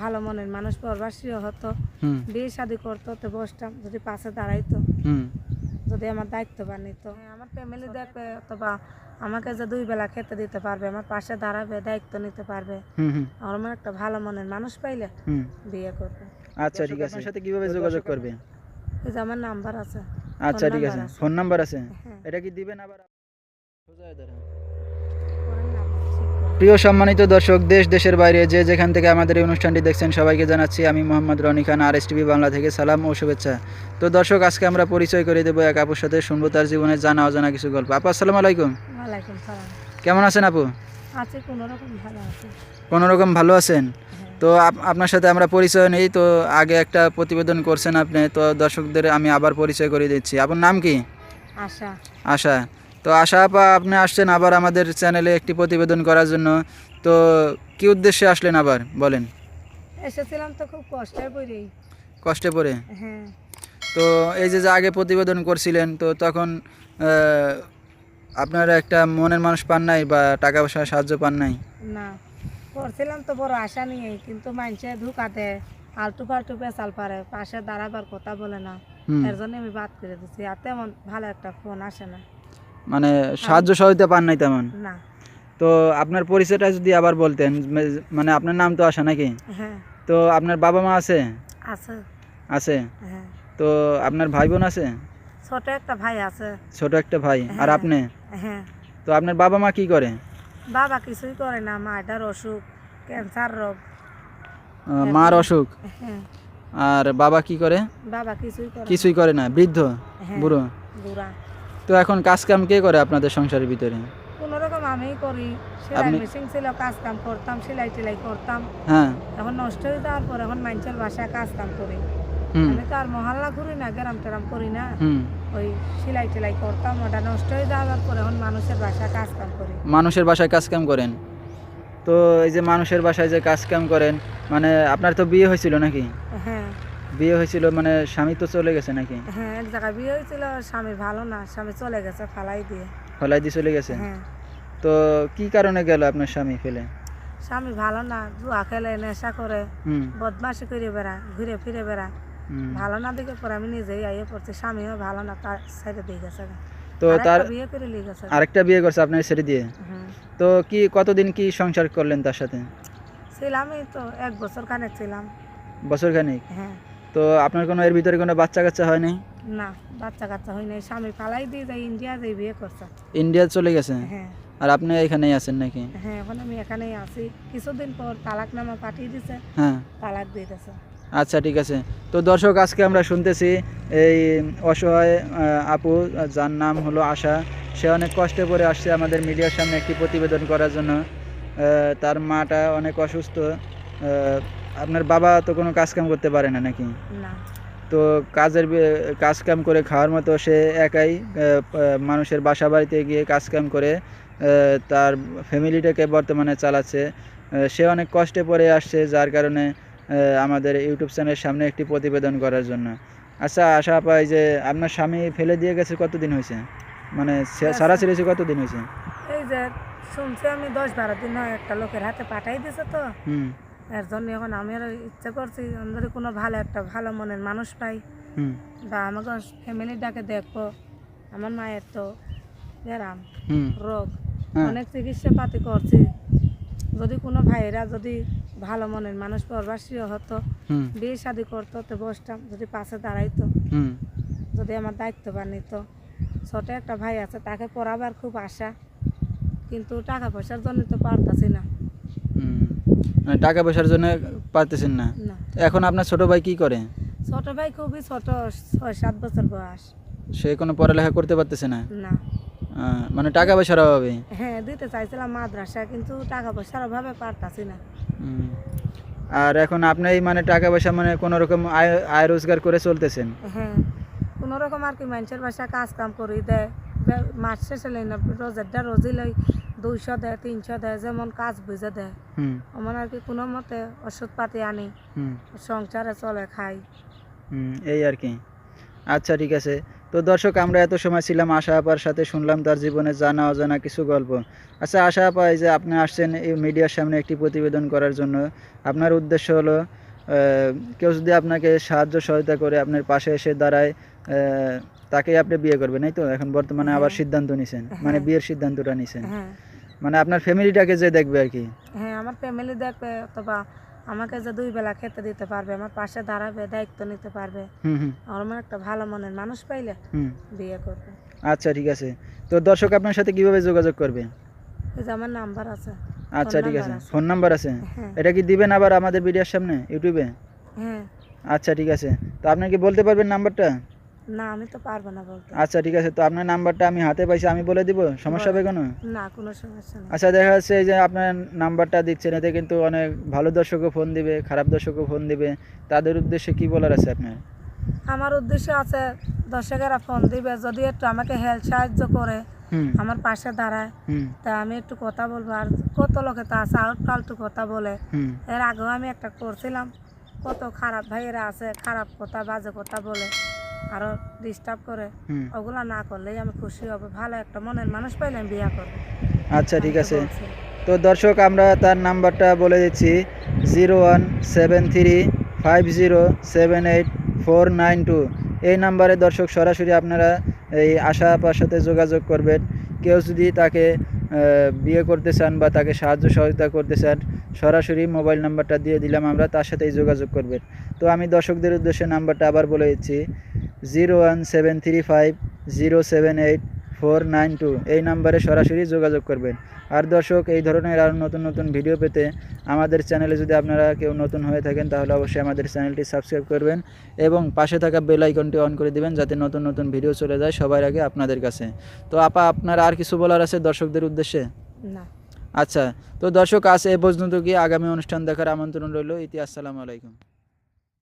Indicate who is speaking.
Speaker 1: ভালো মনের মানুষ প্রবাসীও হতো। বিয়ে শাদি করতো তো বসতাম যদি পাশে দাঁড়াইতো। যদি আমার দায়িত্ব বানিত আমার ফ্যামিলি দেখবে অথবা আমাকে যে দুই বেলা খেতে দিতে পারবে আমার পাশে দাঁড়াবে দায়িত্ব নিতে পারবে।
Speaker 2: হুম হুম।
Speaker 1: আমার মনে একটা ভালো মনের মানুষ পাইলে বিয়ে করবে।
Speaker 2: আচ্ছা ঠিক আছে। সাথে কীভাবে যোগাযোগ করবে?
Speaker 1: এই যে আমার নাম্বার আছে।
Speaker 2: আচ্ছা ঠিক আছে। ফোন নাম্বার আছে?
Speaker 1: হ্যাঁ।
Speaker 2: এটা কি দিবেন আবার সোজা দাঁড়ান।
Speaker 1: করেন না আপনি, ঠিক করেন।
Speaker 2: প্রিয় সম্মানিত দর্শক দেশ দেশের বাইরে যে যেখান থেকে আমাদের এই অনুষ্ঠানটি দেখছেন সবাইকে জানাচ্ছি আমি মোহাম্মদ রনি খান আর এস বাংলা থেকে। সালাম ও শুভেচ্ছা। তো দর্শক আজকে আমরা পরিচয় করে দেবো এক আপুর সাথে শুনব তার জীবনে জানা অজানা কিছু গল্প। আপু আসসালামু আলাইকুম। কেমন আছেন আপু?
Speaker 1: আছে কোনো রকম ভালো
Speaker 2: আছেন?
Speaker 1: হ্যাঁ।
Speaker 2: তো আপ- আপনার সাথে আমরা পরিচয় নেই তো আগে একটা প্রতিবেদন করছেন আপনি তো দর্শকদের আমি আবার পরিচয় করে দিচ্ছি। আপনার নাম কি?
Speaker 1: আশা।
Speaker 2: আশা। তো আশা আপা আপনি আসছেন আবার আমাদের চ্যানেলে একটি প্রতিবেদন করার জন্য। তো কি উদ্দেশ্যে আসলেন আবার বলেন?
Speaker 1: এসেছিলাম তো খুব কষ্টের পড়েই।
Speaker 2: কষ্টে পড়ে?
Speaker 1: হ্যাঁ।
Speaker 2: তো এই যে যে আগে প্রতিবেদন করছিলেন তো তখন আপনারা একটা মনের মানুষ পান নাই বা টাকা পয়সা সাহায্য পান নাই?
Speaker 1: না করছিলাম তো বড় আশা নিয়ে কিন্তু মানুষে ধোকা দেয় আলটু ফালটু পেশাল পারে পাশে দাঁড়াবার কথা বলে না। এর জন্য আমি বাদ করে দিচ্ছি আর তেমন ভালো একটা ফোন আসে না।
Speaker 2: মানে সাহায্য সহযোগিতা পান নাই তেমন? তো আপনার পরিচয়টা যদি আবার বলতেন মানে আপনার নাম তো আসে নাকি?
Speaker 1: হ্যাঁ।
Speaker 2: তো আপনার বাবা মা আছে।
Speaker 1: আছে? হ্যাঁ।
Speaker 2: তো আপনার ভাই বোন আছে?
Speaker 1: ছোট একটা ভাই আছে।
Speaker 2: ছোট একটা ভাই। আর
Speaker 1: হ্যাঁ।
Speaker 2: আপনি?
Speaker 1: হ্যাঁ।
Speaker 2: তো আপনার বাবা মা কি করে?
Speaker 1: বাবা কিছুই করে না মাটার অসুখ ক্যান্সার রোগ।
Speaker 2: মার অসুখ?
Speaker 1: হ্যাঁ।
Speaker 2: আর বাবা কি করে?
Speaker 1: বাবা কিছুই করে না।
Speaker 2: কিছুই করে না। বৃদ্ধ?
Speaker 1: হ্যাঁ,
Speaker 2: বুড়ো?
Speaker 1: বুড়া।
Speaker 2: তো এখন কাজ কাম কে করে আপনাদের সংসারের ভিতরে?
Speaker 1: কোন রকম আমি করি। সেলাই
Speaker 2: আপনি-
Speaker 1: মেশিন ছিল কাজ কাম করতাম সেলাই টেলাই করতাম।
Speaker 2: হ্যাঁ।
Speaker 1: এখন নষ্ট হয়ে যাওয়ার পর এখন মানুষের বাসায় কাজ কাম করি।
Speaker 2: হুম।
Speaker 1: আমি তো আর মহল্লা ঘুরি না গ্রাম টেরাম করি না।
Speaker 2: হুম।
Speaker 1: ওই সেলাই টেলাই করতাম ওটা নষ্ট হয়ে যাওয়ার পর এখন মানুষের বাসায় কাজ কাম করি।
Speaker 2: মানুষের বাসায় কাজ কাম করেন? তো এই যে মানুষের বাসায় যে কাজ কাম করেন মানে আপনার তো বিয়ে হয়েছিল নাকি?
Speaker 1: হ্যাঁ।
Speaker 2: বিয়ে হয়েছিল মানে স্বামী তো চলে গেছে নাকি?
Speaker 1: হ্যাঁ এক জায়গায় বিয়ে হয়েছিল স্বামী ভালো না স্বামী চলে গেছে ফালাই দিয়ে।
Speaker 2: ফলাই দিয়ে চলে গেছে?
Speaker 1: হ্যাঁ।
Speaker 2: তো কি কারণে গেল আপনার স্বামী ফেলে?
Speaker 1: স্বামী ভালো না জুয়া খেলে নেশা করে বদমাশি করে বেড়া ঘুরে ফিরে বেড়া। ভালো না দেখে পরে আমি নিজেই আইয়ে পড়ছি স্বামীও ভালো না তার সাইডে দিয়ে গেছে।
Speaker 2: তো তার
Speaker 1: বিয়ে করে লিয়ে গেছে।
Speaker 2: আরেকটা বিয়ে করছে আপনার ছেড়ে দিয়ে? তো কি কতদিন কি সংসার করলেন তার সাথে?
Speaker 1: ছিলামই তো এক বছর খানেক ছিলাম।
Speaker 2: বছর খানিক?
Speaker 1: হ্যাঁ।
Speaker 2: তো আপনার কোনো এর ভিতরে কোনো বাচ্চা কাচ্চা হয়নি?
Speaker 1: না বাচ্চা কাচ্চা হয় নাই স্বামী পালাই দিয়ে যায় ইন্ডিয়া যাই বিয়ে করছে।
Speaker 2: ইন্ডিয়া চলে গেছে?
Speaker 1: হ্যাঁ।
Speaker 2: আর আপনি এখানেই আছেন নাকি?
Speaker 1: হ্যাঁ এখন আমি এখানেই আছি। কিছুদিন পর তালাক নামা পাঠিয়ে দিছে।
Speaker 2: হ্যাঁ।
Speaker 1: তালাক দিয়ে দিছে।
Speaker 2: আচ্ছা ঠিক আছে। তো দর্শক আজকে আমরা শুনতেছি এই অসহায় আহ, আপু যার নাম হলো আশা। সে অনেক কষ্টে পড়ে আসছে আমাদের মিডিয়ার সামনে একটি প্রতিবেদন করার জন্য। আহ, তার মাটা অনেক অসুস্থ। আহ, আপনার বাবা তো কোনো কাজ কাম করতে পারে না নাকি?
Speaker 1: না।
Speaker 2: তো কাজের বে- কাজ কাম করে খাওয়ার মতো সে একাই মানুষের বাসা বাড়িতে গিয়ে কাজ কাম করে তার ফ্যামিলিটাকে বর্তমানে চালাচ্ছে। সে অনেক কষ্টে পড়ে আসছে যার কারণে আমাদের ইউটিউব চ্যানেলের সামনে একটি প্রতিবেদন করার জন্য। আচ্ছা আশা পাই যে আপনার স্বামী ফেলে দিয়ে গেছে কতদিন হয়েছে? মানে সে- সারা ছেড়েছে কতদিন হয়েছে?
Speaker 1: এই যে শুনছি আমি দশ বারো দিন হয় একটা লোকের হাতে পাঠাই দিছে তো।
Speaker 2: হুম।
Speaker 1: এর জন্য এখন আমি আরও ইচ্ছে করছি যদি কোনো ভালো একটা ভালো মনের মানুষ পাই। বা আমাকে ফ্যামিলিটাকে দেখব। আমার মায়ের তো ব্যারাম রোগ
Speaker 2: হ্যাঁ।
Speaker 1: অনেক চিকিৎসা পাতি করছি। যদি কোনো ভাইয়েরা যদি ভালো মনের মানুষ প্রবাসীও হতো বিয়ে শাদি করতো তো বসতাম। যদি পাশে দাঁড়াইতো যদি আমার দায়িত্ব বানিত ছোট একটা ভাই আছে তাকে পড়াবার খুব আশা। কিন্তু টাকা পয়সার জন্য তো পারতাছি না।
Speaker 2: মানে টাকা পয়সার জন্য পারতেছেন না? এখন আপনার ছোট ভাই কি করে?
Speaker 1: ছোট ভাই খুবই ছোট ছয় সাত বছর বয়স।
Speaker 2: সে কোনো পড়ালেখা করতে পারতেছে না?
Speaker 1: না।
Speaker 2: মানে টাকা পয়সার অভাবে?
Speaker 1: হ্যাঁ দিতে চাইছিলাম মাদ্রাসা কিন্তু টাকা পয়সার অভাবে পারতাছি না।
Speaker 2: আর এখন আপনি মানে টাকা পয়সা মানে কোনো রকম আয় আয় রোজগার করে চলতেছেন?
Speaker 1: হ্যাঁ কোনো রকম আর কি মানুষের বাসায় কাজ কাম করে দেয়। মাস শেষে লই না রোজেরটা রোজই লই দুইশো দেয় তিনশো দেয় যেমন কাজ বুঝে দেয়। আমার আর কি কোনো মতে ওষুধ পাতি আনি সংসারে চলে খাই।
Speaker 2: হুম এই আর কি। আচ্ছা ঠিক আছে। তো দর্শক আমরা এত সময় ছিলাম আশা আপার সাথে শুনলাম তার জীবনে জানা অজানা কিছু গল্প। আচ্ছা আশা আপা এই যে আপনি আসছেন এই মিডিয়ার সামনে একটি প্রতিবেদন করার জন্য। আপনার উদ্দেশ্য হলো কেউ যদি আপনাকে সাহায্য সহায়তা করে আপনার পাশে এসে দাঁড়ায় তাকেই আপনি বিয়ে করবেন এই তো? এখন বর্তমানে আবার
Speaker 1: হ্যাঁ।
Speaker 2: সিদ্ধান্ত নিছেন মানে
Speaker 1: হ্যাঁ।
Speaker 2: বিয়ের সিদ্ধান্তটা নিছেন।
Speaker 1: হ্যাঁ।
Speaker 2: মানে আপনার ফ্যামিলিটাকে যে দেখবে আর কি?
Speaker 1: হ্যাঁ আমার ফ্যামিলি দেখবে অথবা আমাকে যে দুই বেলা খেতে দিতে পারবে আমার পাশে দাঁড়াবে দায়িত্ব নিতে পারবে।
Speaker 2: হুম হুম।
Speaker 1: আমার একটা ভালো মনের মানুষ পাইলে
Speaker 2: হুম।
Speaker 1: বিয়ে করবে।
Speaker 2: আচ্ছা ঠিক আছে। তো দর্শক আপনার সাথে কীভাবে যোগাযোগ করবে?
Speaker 1: এই যে আমার নাম্বার আছে।
Speaker 2: আচ্ছা ঠিক আছে। ফোন নাম্বার আছে?
Speaker 1: হ্যাঁ।
Speaker 2: এটা কি দিবেন আবার আমাদের ভিডিওর সামনে ইউটিউবে?
Speaker 1: হ্যাঁ।
Speaker 2: আচ্ছা ঠিক আছে। তো আপনি কি বলতে পারবেন নাম্বারটা?
Speaker 1: না আমি তো পারব না বলতে।
Speaker 2: আচ্ছা ঠিক আছে। তো আপনার নাম্বারটা আমি হাতে পাইছি আমি বলে দিব? সমস্যা হবে কোনো?
Speaker 1: না কোনো সমস্যা নেই।
Speaker 2: আচ্ছা দেখা যাচ্ছে এই যে আপনার নাম্বারটা দিচ্ছেন এতে কিন্তু অনেক ভালো দর্শকও ফোন দিবে খারাপ দর্শকও ফোন দিবে। তাদের উদ্দেশ্যে কি বলার আছে আপনার?
Speaker 1: আমার উদ্দেশ্য আছে দর্শকেরা ফোন দিবে যদি একটু আমাকে হেল্প সাহায্য করে। আমার পাশে দাঁড়ায়। তা আমি একটু কথা বলব। আর কত লোকে তো আছে আউট ফালতু কথা বলে। এর আগেও আমি একটা করছিলাম। কত খারাপ ভাইয়েরা আছে খারাপ কথা বাজে কথা বলে আরও ডিস্টার্ব করে। ওগুলা না করলেই আমি খুশি হব। ভালো একটা মনের মানুষ পাইলে আমি বিয়ে করব।
Speaker 2: আচ্ছা ঠিক আছে। তো দর্শক আমরা তার নাম্বারটা বলে দিচ্ছি। Zero one seven three five zero seven eight four nine two. এই নাম্বারে দর্শক সরাসরি আপনারা এই আশা আপার সাথে যোগাযোগ করবেন। কেউ যদি তাকে বিয়ে করতে চান বা তাকে সাহায্য সহযোগিতা করতে চান, সরাসরি মোবাইল নাম্বারটা দিয়ে দিলাম আমরা, তার সাথেই যোগাযোগ করবেন। তো আমি দর্শকদের উদ্দেশ্যে নাম্বারটা আবার বলে দিচ্ছি, zero one seven three five zero seven eight four nine two. এই নাম্বারে সরাসরি যোগাযোগ করবেন। আর দর্শক এই ধরনের আরও নতুন নতুন ভিডিও পেতে আমাদের চ্যানেলে যদি আপনারা কেউ নতুন হয়ে থাকেন তাহলে অবশ্যই আমাদের চ্যানেলটি সাবস্ক্রাইব করবেন এবং পাশে থাকা বেল আইকনটি অন করে দিবেন যাতে নতুন নতুন ভিডিও চলে যায় সবার আগে আপনাদের কাছে। তো আপা আপনার আর কিছু বলার আছে দর্শকদের উদ্দেশ্যে?
Speaker 1: না।
Speaker 2: আচ্ছা তো দর্শক আজ এ পর্যন্ত গিয়ে আগামী অনুষ্ঠান দেখার আমন্ত্রণ রইল? ইতি আসসালামু আলাইকুম।